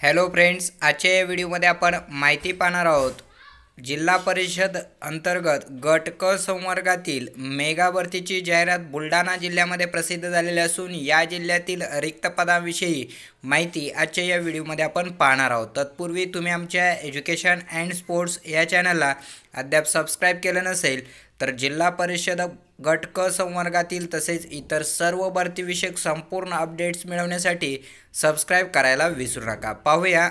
Hello friends आजच्या या व्हिडिओमध्ये आपण माहिती पाहणार आहोत. जिल्हा परिषद अंतर्गत गट क संवर्गातील मेगा भरतीची जाहिरात बुलढाणा जिल्ह्यामध्ये प्रसिद्ध झालेली असून या जिल्ह्यातील रिक्त पदांविषयी माहिती आजच्या या व्हिडिओमध्ये आपण पाहणार आहोत. तत्पूर्वी तुम्ही आमच्या एज्युकेशन अँड स्पोर्ट्स या चॅनलला अद्याप सबस्क्राईब केलं नसेल तर जिल्हा परिषद गट क संवर्गातील तसेच इतर सर्व भरतीविषयक संपूर्ण अपडेट्स मिळवण्यासाठी सबस्क्राईब करायला विसरू नका. पाहूया.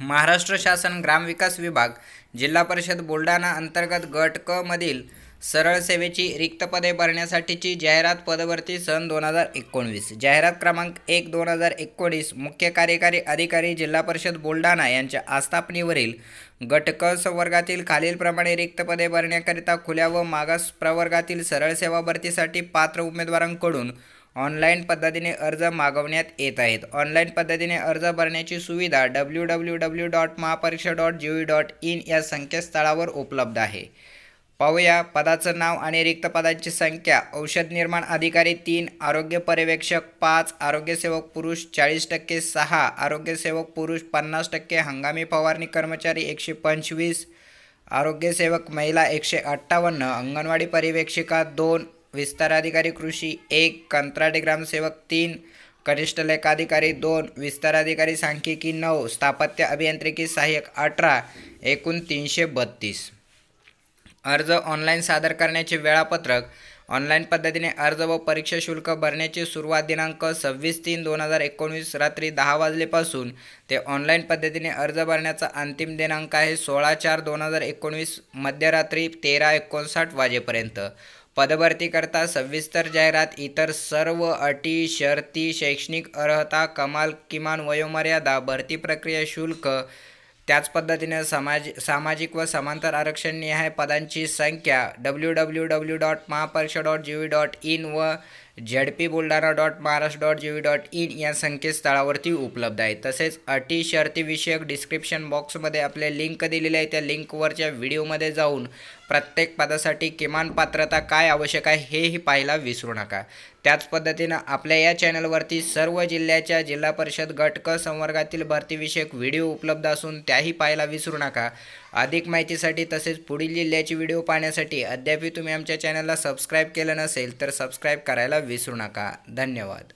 महाराष्ट्र शासन ग्रामविकास विभाग जिल्हा परिषद बुलढाणा अंतर्गत गट क मधील सरळ सेवेची रिक्त पदे भरण्यासाठीची जाहिरात पदभरती सन दोन हजार एकोणवीस. जाहिरात क्रमांक एक दोन हजार एकोणीस मुख्य कार्यकारी अधिकारी जिल्हा परिषद बुलढाणा यांच्या आस्थापनेवरील गट क संवर्गातील खालीलप्रमाणे रिक्त पदे भरण्याकरिता खुल्या व मागास प्रवर्गातील सरळ सेवा भरतीसाठी पात्र उमेदवारांकडून ऑनलाईन पद्धतीने अर्ज मागवण्यात येत आहेत. ऑनलाईन पद्धतीने अर्ज भरण्याची सुविधा W W W dot Mahapariksha dot G V dot in या संकेतस्थळावर उपलब्ध आहे. पाहूया. पदाचं नाव आणि रिक्त पदांची संख्या. औषध निर्माण अधिकारी तीन आरोग्य पर्यवेक्षक पाच आरोग्यसेवक पुरुष चाळीस टक्के सहा आरोग्यसेवक पुरुष पन्नास टक्के हंगामी फवारणी कर्मचारी एकशे पंचवीस आरोग्यसेवक महिला एकशे अठ्ठावन्न अंगणवाडी पर्यवेक्षिका दोन विस्तार अधिकारी कृषी एक कंत्राटी ग्रामसेवक तीन कनिष्ठ लेखाधिकारी दोन विस्तार अधिकारी सांख्यिकी नऊ स्थापत्य अभियांत्रिकी सहाय्यक अठरा एकूण तीनशे बत्तीस. अर्ज ऑनलाईन सादर करण्याचे वेळापत्रक ऑनलाईन पद्धतीने अर्ज व परीक्षा शुल्क भरण्याची सुरुवात दिनांक सव्वीस तीन दोन हजार एकोणवीस रात्री दहा वाजलेपासून ते ऑनलाईन पद्धतीने अर्ज भरण्याचा अंतिम दिनांक आहे सोळा चार दोन हजार एकोणवीस मध्यरात्री तेरा एकोणसाठ वाजेपर्यंत. पदभरतीकरता सविस्तर जाहिरात इतर सर्व अटी शर्ती शैक्षणिक अर्हता कमाल किमान वयोमर्यादा भरती प्रक्रिया शुल्क त्याच पद्धतीने समाज सामाजिक व समांतर आरक्षण निहाय पदांची संख्या W W W dot Mahaparishad dot G V dot in व Z P Buldhana dot Maharashtra dot G V dot in या संकेतस्थळावरती उपलब्ध आहे. तसेच अटी शर्तीविषयक डिस्क्रिप्शन बॉक्समध्ये आपले लिंक दिलेली आहे. त्या लिंकवरच्या व्हिडिओमध्ये जाऊन प्रत्येक पदासाठी किमान पात्रता काय आवश्यक आहे हेही पाहायला विसरू नका. त्याच पद्धतीनं आपल्या या चॅनलवरती सर्व जिल्ह्याच्या जिल्हा परिषद गट क संवर्गातील भरतीविषयक व्हिडिओ उपलब्ध असून त्याही पाहायला विसरू नका. अधिक माहितीसाठी तसेच पुढील जिल्ह्याची व्हिडिओ पाहण्यासाठी अद्यापही तुम्ही आमच्या चॅनलला सबस्क्राईब केलं नसेल तर सबस्क्राईब करायला विसरू नका. धन्यवाद.